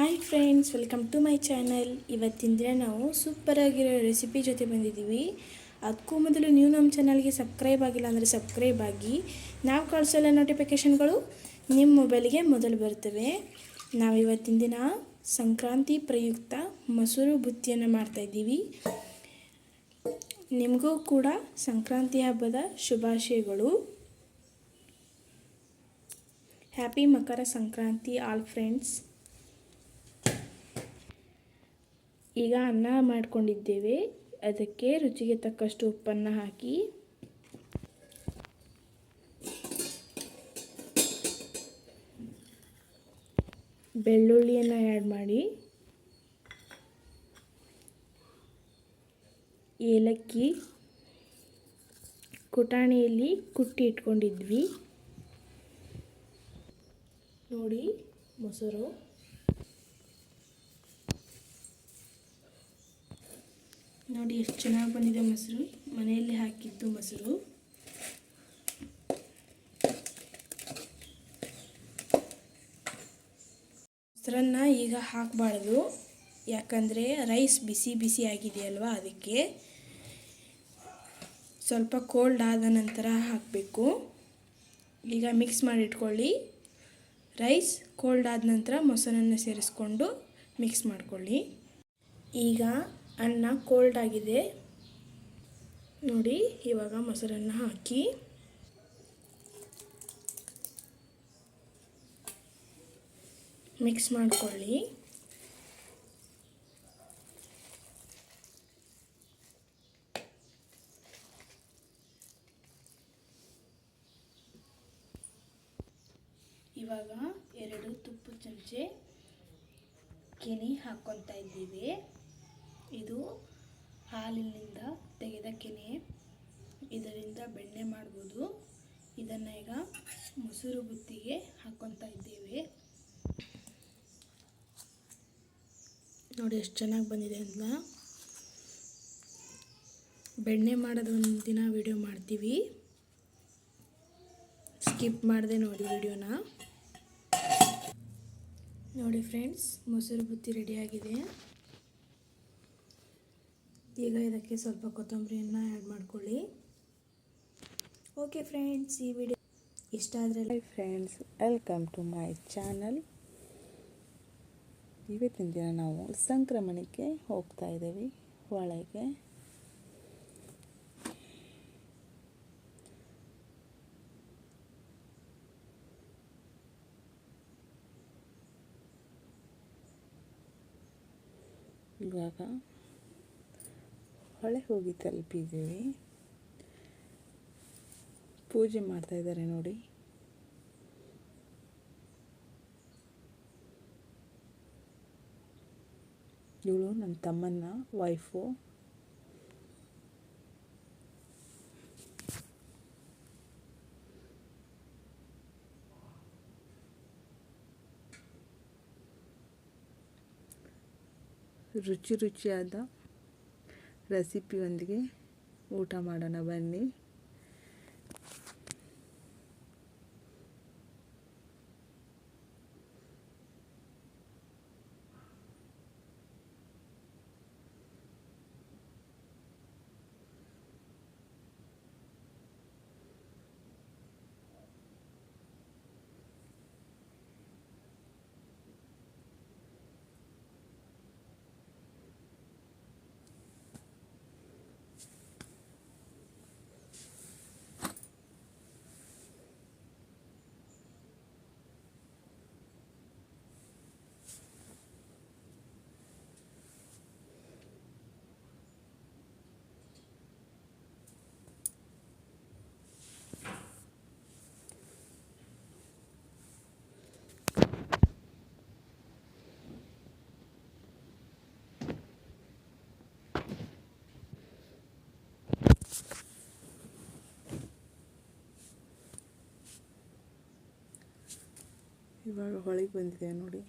Hi friends, welcome to my channel. ಇವತ್ತಿನ ದಿನ ನಾವು ಸೂಪರಾಗಿರೋ ರೆಸಿಪಿ ಜೊತೆ ಬಂದಿದ್ದೀವಿ. ಅದಕ್ಕೂ ಮೊದಲು ನೀವು ನಮ್ಮ ಚಾನಲ್ಗೆ ಸಬ್ಸ್ಕ್ರೈಬ್ ಆಗಿಲ್ಲ ಅಂದರೆ ಸಬ್ಸ್ಕ್ರೈಬ್ ಆಗಿ. ನಾವು ಕಳಿಸೋಲ್ಲ ನೋಟಿಫಿಕೇಷನ್ಗಳು ನಿಮ್ಮ ಮೊಬೈಲ್ಗೆ ಮೊದಲು ಬರ್ತವೆ. ನಾವು ಇವತ್ತಿನ ದಿನ ಸಂಕ್ರಾಂತಿ ಪ್ರಯುಕ್ತ ಮೊಸರು ಬುತ್ತಿಯನ್ನು ಮಾಡ್ತಾಯಿದ್ದೀವಿ ನಿಮಗೂ ಕೂಡ ಸಂಕ್ರಾಂತಿ ಹಬ್ಬದ ಶುಭಾಶಯಗಳು. Happy Makara Sankranti all friends ಈಗ ಅನ್ನ ಮಾಡ್ಕೊಂಡಿದ್ದೇವೆ. ಅದಕ್ಕೆ ರುಚಿಗೆ ತಕ್ಕಷ್ಟು ಉಪ್ಪನ್ನು ಹಾಕಿ. ಬೆಳ್ಳುಳ್ಳಿಯನ್ನು ಆ್ಯಡ್ ಮಾಡಿ. ಏಲಕ್ಕಿ. ಕುಟಾಣಿಯಲ್ಲಿ ಕುಟ್ಟಿ ಇಟ್ಕೊಂಡಿದ್ವಿ. ನೋಡಿ ಮೊಸರು. ನೋಡಿ, ಎಷ್ಟು ಚೆನ್ನಾಗಿ ಬಂದಿದೆ ಮೊಸರು. ಮನೆಯಲ್ಲಿ ಹಾಕಿದ್ದು ಮೊಸರು. ಮೊಸರನ್ನ ಈಗ ಹಾಕಬಾರ್ದು. ಯಾಕಂದರೆ ರೈಸ್ ಬಿಸಿ ಬಿಸಿ ಆಗಿದೆಯಲ್ವಾ ಅದಕ್ಕೆ. ಸ್ವಲ್ಪ ಕೋಲ್ಡ್ ಆದ ನಂತರ ಹಾಕಬೇಕು. ಈಗ ಮಿಕ್ಸ್ ಮಾಡಿ ಇಟ್ಕೊಳ್ಳಿ ರೈಸ್ ಕೋಲ್ಡ್ ಆದ ನಂತರ ಮೊಸರನ್ನು ಸೇರಿಸ್ಕೊಂಡು ಮಿಕ್ಸ್ ಮಾಡ್ಕೊಳ್ಳಿ. ಈಗ ಅನ್ನ ಕೋಲ್ಡ್ ಆಗಿದೆ. ನೋಡಿ, ಇವಾಗ ಮೊಸರನ್ನು ಹಾಕಿ. ಮಿಕ್ಸ್ ಮಾಡ್ಕೊಳ್ಳಿ. ಇವಾಗ ಎರಡು ತುಪ್ಪದ ಚಮಚೆ ಕೆನೆ ಹಾಕ್ಕೊತಾ ಇದ್ದೀವಿ. ಇದು ಹಾಲಿನಿಂದ ತೆಗೆದ ಕೆನೆ. ಇದರಿಂದ ಬೆಣ್ಣೆ ಮಾಡ್ಬೋದು. ಇದನ್ನು ಈಗ ಮೊಸರು ಬುತ್ತಿಗೆ ಹಾಕ್ಕೊತಾ ಇದ್ದೇವೆ. ನೋಡಿ ಎಷ್ಟು ಚೆನ್ನಾಗಿ ಬಂದಿದೆ ಅಂತ. ಬೆಣ್ಣೆ ಮಾಡೋದು ಒಂದು ದಿನ ವಿಡಿಯೋ ಮಾಡ್ತೀವಿ. ಸ್ಕಿಪ್ ಮಾಡಿದೆ ನೋಡಿ ವಿಡಿಯೋನ. ನೋಡಿ ಫ್ರೆಂಡ್ಸ್, ಮೊಸರು ಬುತ್ತಿ ರೆಡಿಯಾಗಿದೆ ಈಗ ಇದಕ್ಕೆ ಸ್ವಲ್ಪ ಕೊತ್ತಂಬರಿಯನ್ನು ಆ್ಯಡ್ ಮಾಡ್ಕೊಳ್ಳಿ. ಓಕೆ ಫ್ರೆಂಡ್ಸ್ ಈ ವಿಡಿಯೋ ಇಷ್ಟ ಆದರೆ hi friends welcome to my channel ಇವತ್ತಿನ ದಿನ ನಾವು ಸಂಕ್ರಮಣಕ್ಕೆ ಹೋಗ್ತಾ ಇದ್ದೀವಿ ಒಳಗೆ ಇವಾಗ ಹೊಳೆ ಹೋಗಿ ತಲುಪಿದ್ದೀವಿ ಪೂಜೆ ಮಾಡ್ತಾ ಇದ್ದಾರೆ ನೋಡಿ. ಇವಳು ನನ್ನ ತಮ್ಮನ ವೈಫು ರುಚಿ ರುಚಿಯಾದ ರೆಸಿಪಿಯೊಂದಿಗೆ ಊಟ ಮಾಡೋಣ ಬನ್ನಿ. ಇವಾಗ ಹೊಳಿಗೆ ಬಂದಿದೆ ನೋಡಿ